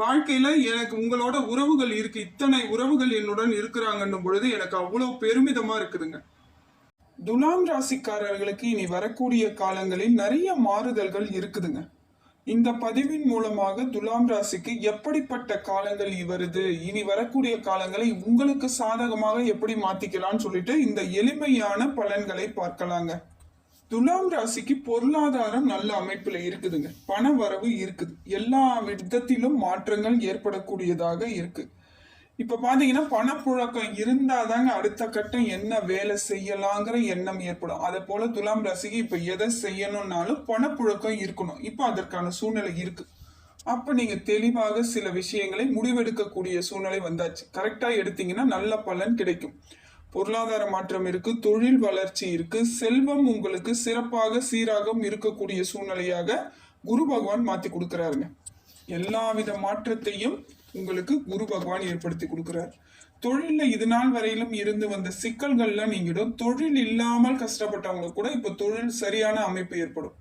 வாழ்க்கையில் எனக்கு உங்களோட உறவுகள் இருக்கு. இத்தனை உறவுகள் என்னுடன் இருக்கிறாங்கன்னும் பொழுது எனக்கு அவ்வளோ பெருமிதமாக இருக்குதுங்க. துலாம் ராசிக்காரர்களுக்கு இனி வரக்கூடிய காலங்களில் நிறைய மாறுதல்கள் இருக்குதுங்க. இந்த பதிவின் மூலமாக துலாம் ராசிக்கு எப்படிப்பட்ட காலங்கள் வருது? இனி வரக்கூடிய காலங்களை உங்களுக்கு சாதகமாக எப்படி மாத்திக்கலாம்னு சொல்லிட்டு இந்த எளிமையான பலன்களை பார்க்கலாங்க. துலாம் ராசிக்கு பொருளாதாரம் நல்ல அமைப்புல இருக்குதுங்க. பண வரவு இருக்குது. எல்லா விதத்திலும் மாற்றங்கள் ஏற்படக்கூடியதாக இருக்கு. இப்ப பாத்தீங்கன்னா பணப்புழக்கம் இருந்தாதாங்க அடுத்த கட்டம் என்ன வேலை செய்யலாங்கிற எண்ணம் ஏற்படும். அதே போல துலாம் ராசிக்கு இப்ப எதை செய்யணும்னாலும் பணப்புழக்கம் இருக்கணும். இப்ப அதற்கான சூழ்நிலை இருக்கு. அப்ப நீங்க தெளிவாக சில விஷயங்களை முடிவெடுக்கக்கூடிய சூழ்நிலை வந்தாச்சு. கரெக்டா எடுத்தீங்கன்னா நல்ல பலன் கிடைக்கும். பொருளாதார மாற்றம் இருக்கு தொழில் வளர்ச்சி இருக்கு செல்வம் உங்களுக்கு சிறப்பாக சீராகவும் இருக்கக்கூடிய சூழ்நிலையாக குரு பகவான் மாத்தி கொடுக்கிறாருங்க. எல்லா வித மாற்றத்தையும் உங்களுக்கு குரு பகவான் ஏற்படுத்தி கொடுக்கிறார். தொழில்ல இது நாள் வரையிலும் இருந்து வந்த சிக்கல்கள்லாம் நீங்கிடும். தொழில் இல்லாமல் கஷ்டப்பட்டவங்க கூட இப்ப தொழில் சரியான அமைப்பு ஏற்படும்.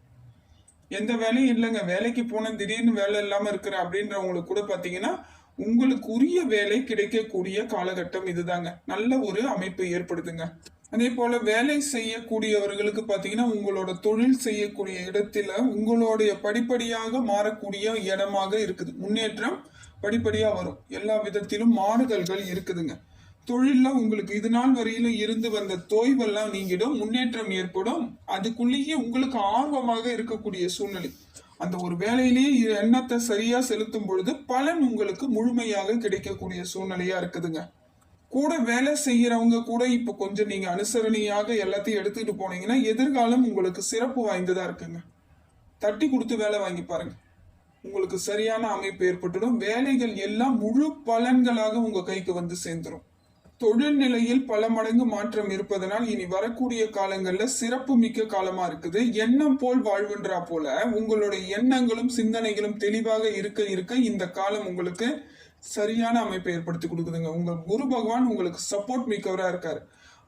எந்த வேலையும் இல்லைங்க. வேலைக்கு போன திடீர்னு வேலை இல்லாம இருக்கிற அப்படின்றவங்களுக்கு கூட பாத்தீங்கன்னா உங்களுக்கு உரிய வேலை கிடைக்கக்கூடிய காலகட்டம் இதுதாங்க. நல்ல ஒரு அமைப்பை ஏற்படுத்துங்க. அதே போல வேலை செய்யக்கூடியவர்களுக்கு பார்த்தீங்கன்னா உங்களோட தொழில் செய்யக்கூடிய இடத்துல உங்களுடைய படிப்படியாக மாறக்கூடிய இடமாக இருக்குது. முன்னேற்றம் படிப்படியாக வரும். எல்லா விதத்திலும் மாறுதல்கள் இருக்குதுங்க. தொழில்ல உங்களுக்கு இது நாள் வரையிலும் இருந்து வந்த தோய்வெல்லாம் நீங்கிடும். முன்னேற்றம் ஏற்படும். அதுக்குள்ளேயே உங்களுக்கு ஆர்வமாக இருக்கக்கூடிய சூழ்நிலை. அந்த ஒரு வேலையிலேயே எண்ணத்தை சரியா செலுத்தும் பொழுது பலன் உங்களுக்கு முழுமையாக கிடைக்கக்கூடிய சூழ்நிலையா இருக்குதுங்க. கூட வேலை செய்யறவங்க கூட இப்ப கொஞ்சம் நீங்க அனுசரணையாக எல்லாத்தையும் எடுத்துக்கிட்டு போனீங்கன்னா எதிர்காலம் உங்களுக்கு சிறப்பு வாய்ந்ததா இருக்குங்க. தட்டி கொடுத்து வேலை வாங்கி பாருங்க. உங்களுக்கு சரியான அமைப்பு ஏற்பட்டுடும். வேலைகள் எல்லாம் முழு பலன்களாக உங்க கைக்கு வந்து சேர்ந்துரும். தொழில்நிலையில் பல மடங்கு மாற்றம் இருப்பதனால் இனி வரக்கூடிய காலங்கள்ல சிறப்பு மிக்க காலமா இருக்குது. எண்ணம் போல் வாழ்வுன்றா போல உங்களுடைய எண்ணங்களும் சிந்தனைகளும் தெளிவாக இருக்க இருக்க இந்த காலம் உங்களுக்கு சரியான அமைப்பை ஏற்படுத்தி கொடுக்குதுங்க. உங்க குரு பகவான் உங்களுக்கு சப்போர்ட் மிக்கவரா இருக்காரு.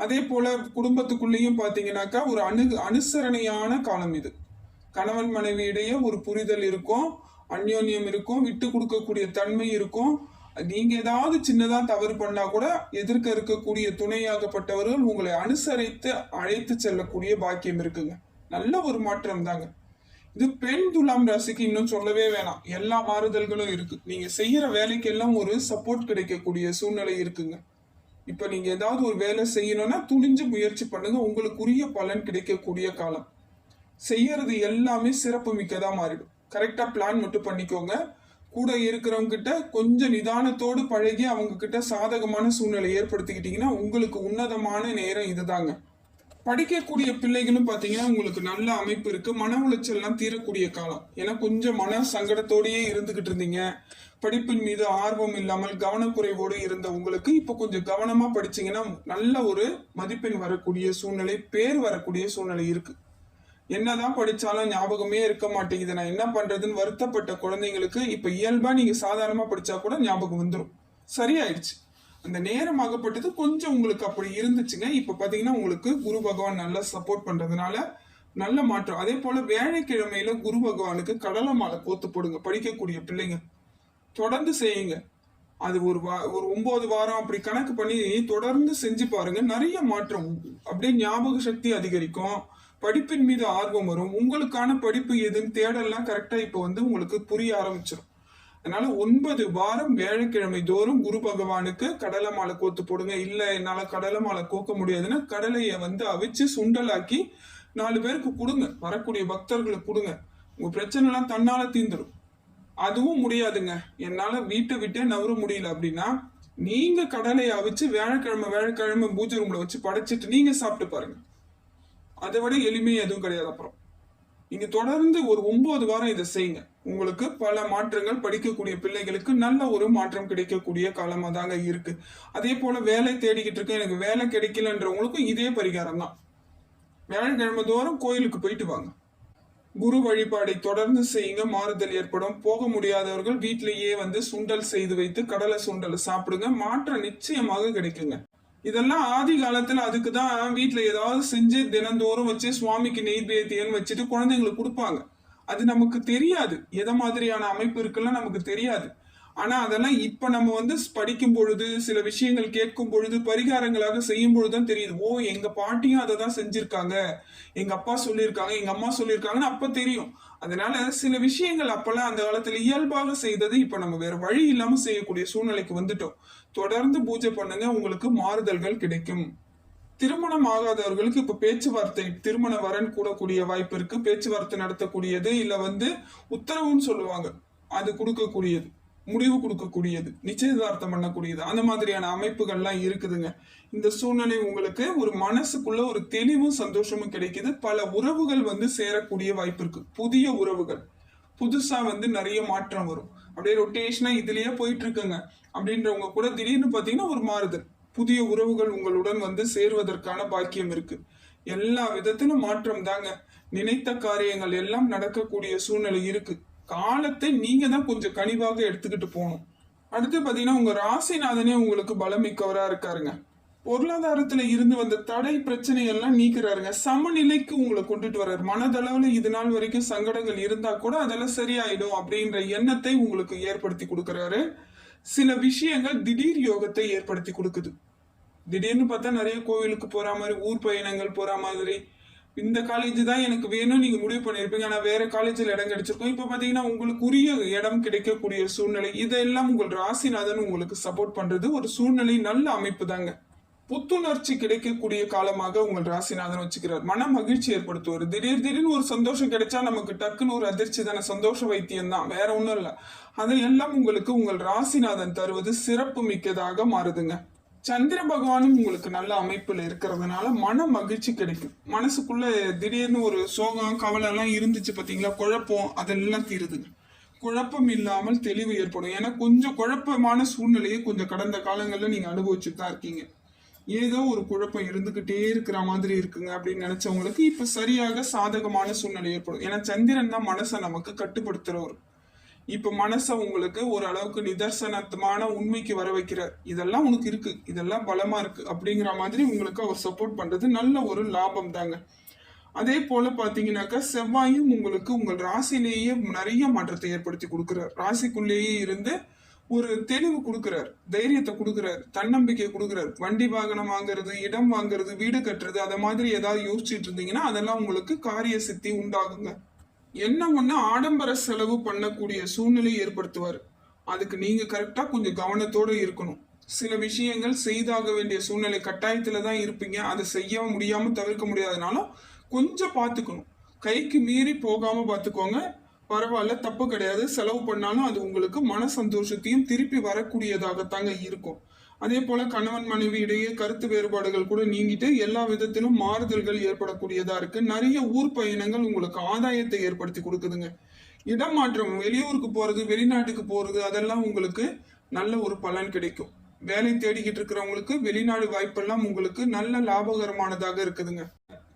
அதே போல குடும்பத்துக்குள்ளேயும் பாத்தீங்கன்னாக்கா ஒரு அணு அனுசரணையான காலம் இது. கணவன் மனைவி இடையே ஒரு புரிதல் இருக்கும் அந்யோன்யம் இருக்கும் விட்டு கொடுக்கக்கூடிய தன்மை இருக்கும். நீங்க ஏதாவது சின்னதா தவறு பண்ணா கூட எதிர்க்க இருக்கக்கூடிய துணையாகப்பட்டவர்கள் உங்களை அனுசரித்து அழைத்து செல்லக்கூடிய பாக்கியம் இருக்குங்க. நல்ல ஒரு மாற்றம் தாங்க. இது பெண் துலாம் ராசிக்கு இன்னும் சொல்லவே வேணாம். எல்லா மாறுதல்களும் இருக்கு. நீங்க செய்யற வேலைக்கெல்லாம் ஒரு சப்போர்ட் கிடைக்கக்கூடிய சூழ்நிலை இருக்குங்க. இப்ப நீங்க ஏதாவது ஒரு வேலை செய்யணும்னா துணிஞ்சு முயற்சி பண்ணுங்க. உங்களுக்குரிய பலன் கிடைக்கக்கூடிய காலம். செய்யறது எல்லாமே சிறப்பு மிக்கதா மாறிடும். கரெக்டா பிளான் மட்டும் பண்ணிக்கோங்க. கூட இருக்கிறவங்க கிட்ட கொஞ்சம் நிதானத்தோடு பழகி அவங்க கிட்ட சாதகமான சூழ்நிலை ஏற்படுத்திக்கிட்டீங்கன்னா உங்களுக்கு உன்னதமான நேரம் இதுதாங்க. படிக்கக்கூடிய பிள்ளைகளும் பார்த்தீங்கன்னா உங்களுக்கு நல்ல அமைப்பு இருக்கு. மன உளைச்சல்லாம் தீரக்கூடிய காலம். ஏன்னா கொஞ்சம் மன சங்கடத்தோடயே இருந்துகிட்டு இருந்தீங்க. படிப்பின் மீது ஆர்வம் இல்லாமல் கவனக்குறைவோடு இருந்த உங்களுக்கு இப்போ கொஞ்சம் கவனமா படிச்சீங்கன்னா நல்ல ஒரு மதிப்பெண் வரக்கூடிய சூழ்நிலை பேர் வரக்கூடிய சூழ்நிலை இருக்கு. என்னதான் படிச்சாலும் ஞாபகமே இருக்க மாட்டேங்குது. நான் என்ன பண்றதுன்னு வருத்தப்பட்ட குழந்தைங்களுக்கு இப்ப இயல்பா நீங்க சாதாரணமா படிச்சா கூட ஞாபகம் வந்துடும் சரியாயிடுச்சு. அந்த நேரம் ஆகப்பட்டது கொஞ்சம் உங்களுக்கு அப்படி இருந்துச்சுங்க. இப்ப பாத்தீங்கன்னா உங்களுக்கு குரு பகவான் நல்லா சப்போர்ட் பண்றதுனால நல்ல மாற்றம். அதே போல வேலைக்கிழமையில குரு பகவானுக்கு கடலை மாலை கோத்து போடுங்க. படிக்கக்கூடிய பிள்ளைங்க. தொடர்ந்து செய்யுங்க. அது ஒரு வா ஒரு ஒன்பது வாரம் அப்படி கணக்கு பண்ணி தொடர்ந்து செஞ்சு பாருங்க. நிறைய மாற்றம். அப்படியே ஞாபக சக்தி அதிகரிக்கும். படிப்பின் மீது ஆர்வம் வரும். உங்களுக்கான படிப்பு எதுன்னு தேடலாம் கரெக்டாக இப்போ வந்து உங்களுக்கு புரிய ஆரம்பிச்சிடும் அதனால ஒன்பது வாரம் வேலைக்கிழமை தோறும் குரு பகவானுக்கு கடலை மாலை கோத்து போடுங்க. இல்லை என்னால் கடலை மாலை கோக்க முடியாதுன்னா கடலையை வந்து அவிச்சு சுண்டலாக்கி நாலு பேருக்கு கொடுங்க. வரக்கூடிய பக்தர்களுக்கு கொடுங்க. உங்கள் பிரச்சனைலாம் தன்னால் தீர்ந்துடும் தீந்துடும் அதுவும் முடியாதுங்க. என்னால் வீட்டை விட்டே நவர முடியல அப்படின்னா நீங்கள் கடலையை அவிச்சு வியாழக்கிழமை வேலைக்கிழமை பூஜை ரூமில் வச்சு படைச்சிட்டு நீங்கள் சாப்பிட்டு பாருங்கள் அதை விட எளிமை எதுவும் கிடையாது அப்புறம். நீங்க தொடர்ந்து ஒரு ஒன்பது வாரம் இதை செய்யுங்க. உங்களுக்கு பல மாற்றங்கள் படிக்கக்கூடிய பிள்ளைகளுக்கு நல்ல ஒரு மாற்றம் கிடைக்கக்கூடிய காலமாக தாங்க இருக்கு. அதே போல வேலை தேடிக்கிட்டு இருக்கேன் எனக்கு வேலை கிடைக்கலன்றவங்களுக்கும் இதே பரிகாரம் தான். வியாழக்கிழமை தோறும் கோயிலுக்கு போயிட்டு வாங்க. குரு வழிபாடை தொடர்ந்து செய்யுங்க. மாறுதல் ஏற்படும். போக முடியாதவர்கள் வீட்டிலேயே வந்து சுண்டல் செய்து வைத்து கடலை சுண்டலை சாப்பிடுங்க. மாற்றம் நிச்சயமாக கிடைக்குங்க. இதெல்லாம் ஆதி காலத்துல அதுக்கு தான் வீட்டுல ஏதாவது செஞ்சு தினந்தோறும் வச்சு சுவாமிக்கு நெய்வேத்தியன்னு வச்சுட்டு குழந்தைங்களுக்கு கொடுப்பாங்க. அது நமக்கு தெரியாது. எதை மாதிரியான அமைப்பு இருக்குல்லாம் நமக்கு தெரியாது. ஆனா அதெல்லாம் இப்ப நம்ம வந்து படிக்கும் பொழுது சில விஷயங்கள் கேட்கும் பொழுது பரிகாரங்களாக செய்யும் பொழுதுதான் தெரியுது. ஓ எங்க பாட்டியும் அதை தான் செஞ்சிருக்காங்க. எங்க அப்பா சொல்லியிருக்காங்க எங்க அம்மா சொல்லியிருக்காங்கன்னு அப்ப தெரியும். அதனால சில விஷயங்கள் அப்பெல்லாம் அந்த காலத்துல இயல்பாக செய்தது இப்ப நம்ம வேற வழி இல்லாம செய்யக்கூடிய சூழ்நிலைக்கு வந்துட்டோம். தொடர்ந்து பூஜை பண்ணுங்க உங்களுக்கு மாறுதல்கள் கிடைக்கும். திருமணம் ஆகாதவர்களுக்கு இப்ப பேச்சுவார்த்தை திருமண வரன் கூடக்கூடிய வாய்ப்பு இருக்கு. பேச்சுவார்த்தை நடத்தக்கூடியது இல்ல வந்து உத்தரவுன்னு சொல்லுவாங்க. அது கொடுக்கக்கூடியது. முடிவு கொடுக்கக்கூடியது நிச்சயதார்த்தம் பண்ணக்கூடியது. அந்த மாதிரியான அமைப்புகள்லாம் இருக்குதுங்க. இந்த சூழ்நிலை உங்களுக்கு ஒரு மனசுக்குள்ள ஒரு தெளிவும் சந்தோஷமும் கிடைக்குது. பல உறவுகள் வந்து சேரக்கூடிய வாய்ப்பு இருக்கு. புதிய உறவுகள். புதுசா வந்து நிறைய மாற்றம் வரும். அப்படியே ரொட்டேஷனா இதுலயே போயிட்டு இருக்குங்க அப்படின்றவங்க கூட திடீர்னு பாத்தீங்கன்னா ஒரு மாறுதல். புதிய உறவுகள் உங்களுடன் வந்து சேருவதற்கான பாக்கியம் இருக்கு. எல்லா விதத்திலும் மாற்றம் தாங்க நினைத்த காரியங்கள் எல்லாம் நடக்கக்கூடிய சூழ்நிலை இருக்கு. காலத்தை நீங்க தான் கொஞ்சம் கனிவாக எடுத்துக்கிட்டு போகணும். அடுத்து பார்த்தீங்கன்னா உங்க ராசிநாதனே உங்களுக்கு பலமிக்கவரா இருக்காருங்க. பொருளாதாரத்துல இருந்து வந்த தடை பிரச்சனை எல்லாம் நீக்கிறாருங்க. சமநிலைக்கு உங்களை கொண்டுட்டு வர்றாரு. மனதளவுல இது நாள் வரைக்கும் சங்கடங்கள் இருந்தா கூட அதெல்லாம் சரியாயிடும் அப்படின்ற எண்ணத்தை உங்களுக்கு ஏற்படுத்தி கொடுக்கறாரு. சில விஷயங்கள் திடீர் யோகத்தை ஏற்படுத்தி கொடுக்குது. திடீர்னு பார்த்தா நிறைய கோவிலுக்கு போற மாதிரி ஊர் பயணங்கள் போற மாதிரி இந்த காலேஜ் தான் எனக்கு வேணும் நீங்க முடிவு பண்ணிருப்பீங்க ஆனா வேற காலேஜில் இடம் கிடைச்சிருக்கும். இப்ப பாத்தீங்கன்னா உங்களுக்கு உரிய இடம் கிடைக்கக்கூடிய சூழ்நிலை இதெல்லாம் உங்கள் ராசிநாதன் உங்களுக்கு சப்போர்ட் பண்றது ஒரு சூழ்நிலை நல்ல அமைப்பு தாங்க. புத்துணர்ச்சி கிடைக்கக்கூடிய காலமாக உங்கள் ராசிநாதன் வச்சுக்கிறார். மன மகிழ்ச்சி ஏற்படுத்துவார். திடீர் திடீர்னு ஒரு சந்தோஷம் கிடைச்சா நமக்கு டக்குன்னு ஒரு அதிர்ச்சி தானே. சந்தோஷ வைத்தியம் தான். வேற ஒன்றும் இல்லை. அதையெல்லாம் உங்களுக்கு உங்கள் ராசிநாதன் தருவது சிறப்பு மிக்கதாக மாறுதுங்க. சந்திர பகவானும் உங்களுக்கு நல்ல அமைப்புல இருக்கிறதுனால மன மகிழ்ச்சி கிடைக்கும். மனசுக்குள்ள திடீர்னு ஒரு சோகம் கவலை எல்லாம் இருந்துச்சு பாத்தீங்களா குழப்பம் அதெல்லாம் தீருதுங்க. குழப்பம் இல்லாமல் தெளிவு ஏற்படும். ஏன்னா கொஞ்சம் குழப்பமான சூழ்நிலையை கொஞ்சம் கடந்த காலங்களில் நீங்க அனுபவிச்சுட்டு தான் இருக்கீங்க. ஏதோ ஒரு குழப்பம் இருந்துகிட்டே இருக்கிற மாதிரி இருக்குங்க அப்படின்னு நினைச்சவங்களுக்கு இப்ப சரியாக சாதகமான சூழ்நிலை ஏற்படும். ஏன்னா சந்திரன் தான் மனசை நமக்கு கட்டுப்படுத்துறவர். இப்ப மனசை உங்களுக்கு ஒரு அளவுக்கு நிதர்சனத்தமான உண்மைக்கு வர வைக்கிறார் இதெல்லாம் உனக்கு இருக்கு இதெல்லாம் பலமா இருக்கு அப்படிங்கிற மாதிரி உங்களுக்கு அவர் சப்போர்ட் பண்றது நல்ல ஒரு லாபம் தாங்க. அதே போல பாத்தீங்கன்னாக்கா செவ்வாயும் உங்களுக்கு உங்கள் ராசிலேயே நிறைய மாற்றத்தை ஏற்படுத்தி கொடுக்குறார். ராசிக்குள்ளேயே இருந்து ஒரு தெளிவு கொடுக்குறார் தைரியத்தை கொடுக்குறார் தன்னம்பிக்கை கொடுக்குறார். வண்டி வாகனம் வாங்குறது இடம் வாங்குறது வீடு கட்டுறது அதை மாதிரி ஏதாவது யோசிச்சுட்டு இருந்தீங்கன்னா அதெல்லாம் உங்களுக்கு காரிய சித்தி உண்டாகுங்க. என்ன ஒன்று ஆடம்பர செலவு பண்ணக்கூடிய சூழ்நிலை ஏற்படுத்துவார். அதுக்கு நீங்கள் கரெக்டாக கொஞ்சம் கவனத்தோடு இருக்கணும். சில விஷயங்கள் செய்தாக வேண்டிய சூழ்நிலை கட்டாயத்தில் தான் இருப்பீங்க. அதை செய்ய முடியாமல் தவிர்க்க முடியாதனாலும் கொஞ்சம் பார்த்துக்கணும் கைக்கு மீறி போகாமல் பார்த்துக்கோங்க பரவாயில்ல தப்பு கிடையாது. செலவு பண்ணாலும் அது உங்களுக்கு மன சந்தோஷத்தையும் திருப்பி வரக்கூடியதாகத்தாங்க இருக்கும். அதே போல கணவன் மனைவி இடையே கருத்து வேறுபாடுகள் கூட நீங்கிட்டு எல்லா விதத்திலும் மாறுதல்கள் ஏற்படக்கூடியதா இருக்கு. நிறைய ஊர் பயணங்கள் உங்களுக்கு ஆதாயத்தை ஏற்படுத்தி கொடுக்குதுங்க. இடமாற்றம் வெளியூருக்கு போறது வெளிநாட்டுக்கு போறது அதெல்லாம் உங்களுக்கு நல்ல ஒரு பலன் கிடைக்கும். வேலை தேடிக்கிட்டு இருக்கிறவங்களுக்கு வெளிநாடு வாய்ப்பெல்லாம் உங்களுக்கு நல்ல லாபகரமானதாக இருக்குதுங்க.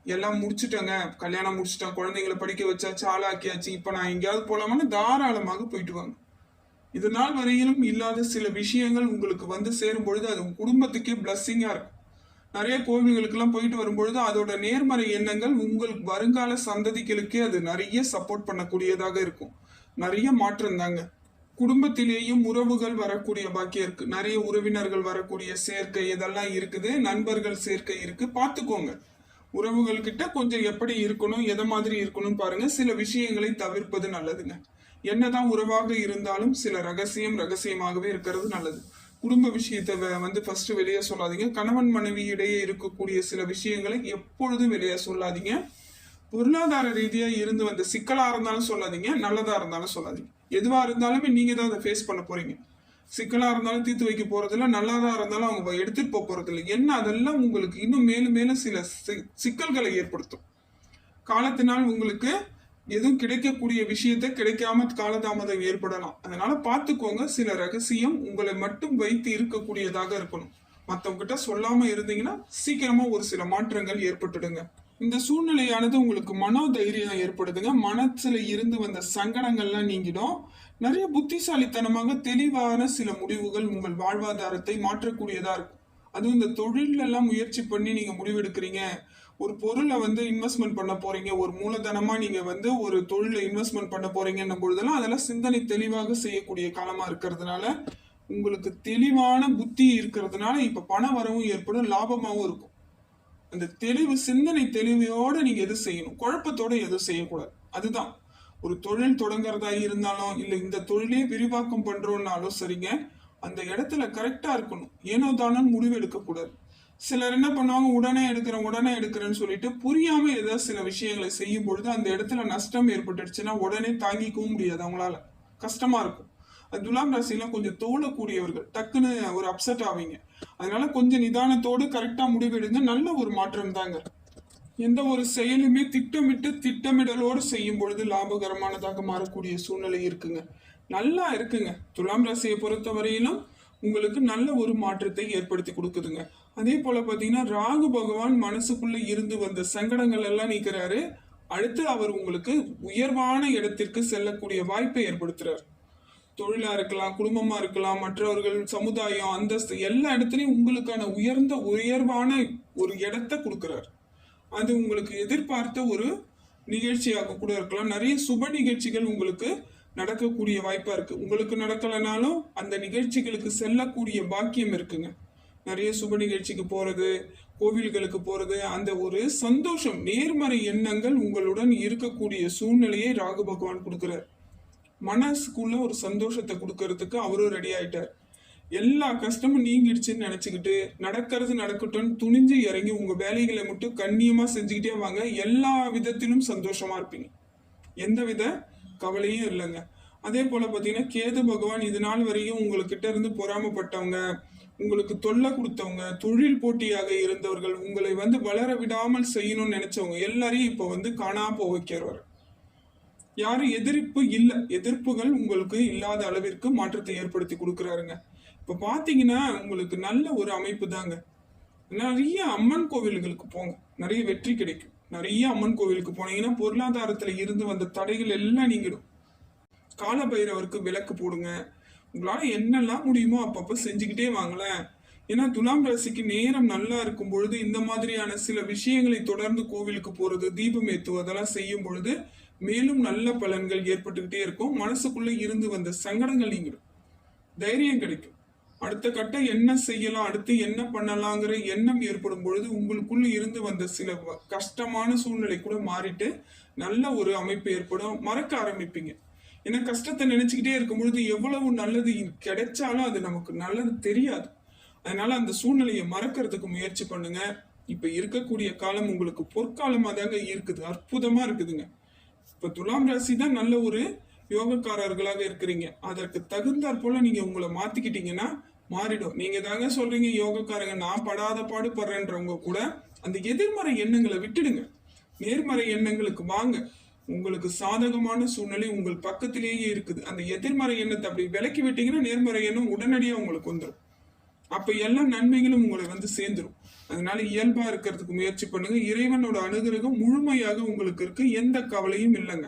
எல்லாம் முடிச்சுட்டேங்க. கல்யாணம் முடிச்சுட்டேன். குழந்தைங்களை படிக்க வச்சாச்சு ஆளாக்கியாச்சு. இப்ப நான் எங்கேயாவது போலாமான்னு தாராளமாக போயிட்டு வாங்க. இது நாள் வரையிலும் இல்லாத சில விஷயங்கள் உங்களுக்கு வந்து சேரும் பொழுது அது குடும்பத்துக்கே பிளஸ்ஸிங்காக இருக்கும். நிறைய கோவில்களுக்கெல்லாம் போயிட்டு வரும்பொழுது அதோட நேர்மறை எண்ணங்கள் உங்கள் வருங்கால சந்ததிகளுக்கே அது நிறைய சப்போர்ட் பண்ணக்கூடியதாக இருக்கும். நிறைய மாற்றம் தாங்க. குடும்பத்திலேயும் உறவுகள் வரக்கூடிய பாக்கியம் இருக்கு. நிறைய உறவினர்கள் வரக்கூடிய சேர்க்கை இதெல்லாம் இருக்குது. நண்பர்கள் சேர்க்கை இருக்கு. பார்த்துக்கோங்க. உறவுகள் கிட்ட கொஞ்சம் எப்படி இருக்கணும் எதை மாதிரி இருக்கணும் பாருங்க. சில விஷயங்களை தவிர்ப்பது நல்லதுங்க. என்னதான் உறவாக இருந்தாலும் சில ரகசியம் ரகசியமாகவே இருக்கிறது நல்லது. குடும்ப விஷயத்தை வ- வந்து ஃபர்ஸ்ட் வெளியே சொல்லாதீங்க. கணவன் மனைவி இடையே இருக்கக்கூடிய சில விஷயங்களை எப்பொழுதும் வெளியே சொல்லாதீங்க. பொருளாதார ரீதியாக இருந்து வந்த சிக்கலாக இருந்தாலும் சொல்லாதீங்க. நல்லதாக இருந்தாலும் சொல்லாதீங்க. எதுவாக இருந்தாலுமே நீங்கள் தான் அதை ஃபேஸ் பண்ண போகிறீங்க சிக்கலாக இருந்தாலும் தீர்த்து வைக்க போகிறதில்ல நல்லதாக இருந்தாலும் அவங்க எடுத்துகிட்டு போக போகிறதில்ல என்ன? அதெல்லாம் உங்களுக்கு இன்னும் மேலும் மேலும் சில சிக்கல்களை ஏற்படுத்தும். காலத்தினால் உங்களுக்கு எதுவும் கிடைக்கக்கூடிய விஷயத்தை கிடைக்காம காலதாமதம் ஏற்படலாம். அதனால பார்த்துக்கோங்க சில ரகசியம் உங்களை மட்டும் வைத்து இருக்கக்கூடியதாக இருக்கணும். மற்றவங்கிட்ட கிட்ட சொல்லாம இருந்தீங்கன்னா சீக்கிரமா ஒரு சில மாற்றங்கள் ஏற்பட்டுடுங்க. இந்த சூழ்நிலையானது உங்களுக்கு மனோதைரியம் ஏற்படுதுங்க. மனசுல இருந்து வந்த சங்கடங்கள்லாம் நீங்கிடும். நிறைய புத்திசாலித்தனமாக தெளிவான சில முடிவுகள் உங்கள் வாழ்வாதாரத்தை மாற்றக்கூடியதா இருக்கும். அதுவும் இந்த தொழில்ல எல்லாம் முயற்சி பண்ணி நீங்க முடிவெடுக்கிறீங்க. ஒரு பொருளை வந்து இன்வெஸ்ட்மெண்ட் பண்ண போறீங்க ஒரு மூலதனமா நீங்க வந்து ஒரு தொழில இன்வெஸ்ட்மெண்ட் பண்ண போறீங்கன்னும் பொழுதெல்லாம் அதெல்லாம் சிந்தனை தெளிவாக செய்யக்கூடிய காலமா இருக்கிறதுனால உங்களுக்கு தெளிவான புத்தி இருக்கிறதுனால இப்ப பண வரவும் ஏற்படும் லாபமாகவும் இருக்கும். அந்த தெளிவு சிந்தனை தெளிவையோட நீங்க எது செய்யணும்? குழப்பத்தோட எதுவும் செய்யக்கூடாது? அதுதான். ஒரு தொழில் தொடங்குறதா இருந்தாலும் இல்ல இந்த தொழிலே விரிவாக்கம் பண்றோம்னாலும் சரிங்க அந்த இடத்துல கரெக்டா இருக்கணும். ஏனோ தானோ முடிவு எடுக்கக்கூடாது சிலர் என்ன பண்ணுவாங்க உடனே எடுக்கிறேன் உடனே எடுக்கிறேன்னு சொல்லிட்டு புரியாம ஏதாவது சில விஷயங்களை செய்யும் பொழுது அந்த இடத்துல நஷ்டம் ஏற்பட்டுடுச்சுன்னா உடனே தாங்கிக்கவும் முடியாது அவங்களால. கஷ்டமா இருக்கும். அது துலாம் ராசிலாம் கொஞ்சம் தோழக்கூடியவர்கள் டக்குன்னு ஒரு அப்செட் ஆவீங்க. அதனால கொஞ்சம் நிதானத்தோடு கரெக்டா முடிவெடுங்க. நல்ல ஒரு மாற்றம் தாங்க. எந்த ஒரு செயலுமே திட்டமிட்டு திட்டமிடலோடு செய்யும் பொழுது லாபகரமானதாக மாறக்கூடிய சூழ்நிலை இருக்குங்க. நல்லா இருக்குங்க. துலாம் ராசியை பொறுத்த வரையிலும் உங்களுக்கு நல்ல ஒரு மாற்றத்தை ஏற்படுத்தி கொடுக்குதுங்க. அதே போல பார்த்தீங்கன்னா ராகு பகவான் மனசுக்குள்ள இருந்து வந்த சங்கடங்கள் எல்லாம் நீக்கிறாரு. அடுத்து அவர் உங்களுக்கு உயர்வான இடத்திற்கு செல்லக்கூடிய வாய்ப்பை ஏற்படுத்துறார். தொழிலா இருக்கலாம் குடும்பமா இருக்கலாம் மற்றவர்கள் சமுதாயம் அந்தஸ்து எல்லா இடத்துலையும் உங்களுக்கான உயர்ந்த உயர்வான ஒரு இடத்தை கொடுக்குறாரு. அது உங்களுக்கு எதிர்பார்த்த ஒரு நிகழ்ச்சியாக கூட இருக்கலாம். நிறைய சுப நிகழ்ச்சிகள் உங்களுக்கு நடக்கக்கூடிய வாய்ப்பா இருக்கு. உங்களுக்கு நடக்கலைனாலும் அந்த நிகழ்ச்சிகளுக்கு செல்லக்கூடிய பாக்கியம் இருக்குங்க. நிறைய சுப நிகழ்ச்சிக்கு போறது கோவில்களுக்கு போறது அந்த ஒரு சந்தோஷம் நேர்மறை எண்ணங்கள் உங்களுடன் இருக்கக்கூடிய சூழ்நிலையை ராகு பகவான் கொடுக்குறார். மனசுக்குள்ள ஒரு சந்தோஷத்தை கொடுக்கறதுக்கு அவரும் ரெடி ஆயிட்டார். எல்லா கஷ்டமும் நீங்கிடுச்சுன்னு நினச்சிக்கிட்டு நடக்கிறது நடக்கட்டும்னு துணிஞ்சு இறங்கி உங்கள் வேலைகளை மட்டும் கண்ணியமாக செஞ்சுக்கிட்டே வாங்க. எல்லா விதத்திலும் சந்தோஷமாக இருப்பீங்க. எந்த வித கவலையும் இல்லைங்க. அதே போல் பார்த்தீங்கன்னா கேது பகவான் இது நாள் வரையும் உங்கள்கிட்ட இருந்து பொறாமப்பட்டவங்க உங்களுக்கு தொல்லை கொடுத்தவங்க தொழில் போட்டியாக இருந்தவர்கள் உங்களை வந்து வளர விடாமல் செய்யணும்னு நினைச்சவங்க எல்லாரையும் இப்போ வந்து காணா போக வைக்கிறவர் யாரும் எதிர்ப்பு இல்லை எதிர்ப்புகள் உங்களுக்கு இல்லாத அளவிற்கு மாற்றத்தை ஏற்படுத்தி கொடுக்குறாருங்க. இப்போ பார்த்தீங்கன்னா உங்களுக்கு நல்ல ஒரு அமைப்பு தாங்க. நிறைய அம்மன் கோவில்களுக்கு போங்க. நிறைய வெற்றி கிடைக்கும். நிறைய அம்மன் கோவிலுக்கு போனீங்கன்னா பொருளாதாரத்தில் இருந்து வந்த தடைகள் எல்லாம் நீங்கிடும். காலபைரவருக்கு விளக்கு போடுங்க. உங்களால் என்னெல்லாம் முடியுமோ அப்பப்போ செஞ்சுக்கிட்டே வாங்களேன். ஏன்னா துலாம் ராசிக்கு நேரம் நல்லா இருக்கும் பொழுது இந்த மாதிரியான சில விஷயங்களை தொடர்ந்து கோவிலுக்கு போகிறது தீபம் ஏத்துவதெல்லாம் செய்யும் பொழுது மேலும் நல்ல பலன்கள் ஏற்பட்டுக்கிட்டே இருக்கும். மனசுக்குள்ளே இருந்து வந்த சங்கடங்கள் நீங்கிடும். தைரியம் கிடைக்கும். அடுத்த கட்டம் என்ன செய்யலாம் அடுத்து என்ன பண்ணலாங்கிற எண்ணம் ஏற்படும் பொழுது உங்களுக்குள்ள இருந்து வந்த சில கஷ்டமான சூழ்நிலை கூட மாறிட்டு நல்ல ஒரு அமைப்பு ஏற்படும். மறக்க ஆரம்பிப்பீங்க. ஏன்னா கஷ்டத்தை நினைச்சுக்கிட்டே இருக்கும் பொழுது எவ்வளவு நல்லது கிடைச்சாலும் அது நமக்கு நல்லது தெரியாது. அதனால அந்த சூழ்நிலையை மறக்கிறதுக்கு முயற்சி பண்ணுங்க. இப்ப இருக்கக்கூடிய காலம் உங்களுக்கு பொற்காலமா தாங்க இருக்குது. அற்புதமா இருக்குதுங்க. இப்ப துலாம் ராசி தான் நல்ல ஒரு யோகக்காரர்களாக இருக்கிறீங்க. அதற்கு தகுந்தாற் போல நீங்க உங்களை மாத்திக்கிட்டீங்கன்னா மாறிடும். நீங்க தாங்க சொல்றீங்க யோகக்காரங்க நான் படாத பாடுபடுறேன்றவங்க கூட அந்த எதிர்மறை எண்ணங்களை விட்டுடுங்க. நேர்மறை எண்ணங்களுக்கு வாங்க. உங்களுக்கு சாதகமான சூழ்நிலை உங்கள் பக்கத்திலேயே இருக்குது. அந்த எதிர்மறை எண்ணத்தை அப்படி விலக்கி விட்டீங்கன்னா நேர்மறை எண்ணம் உடனடியாக உங்களுக்கு வந்துடும் அப்போ எல்லா நன்மைகளும் உங்களை வந்து சேர்ந்துடும் அதனால இயல்பா இருக்கிறதுக்கு முயற்சி பண்ணுங்க. இறைவனோட அனுகிரகம் முழுமையாக உங்களுக்கு இருக்கு. எந்த கவலையும் இல்லைங்க.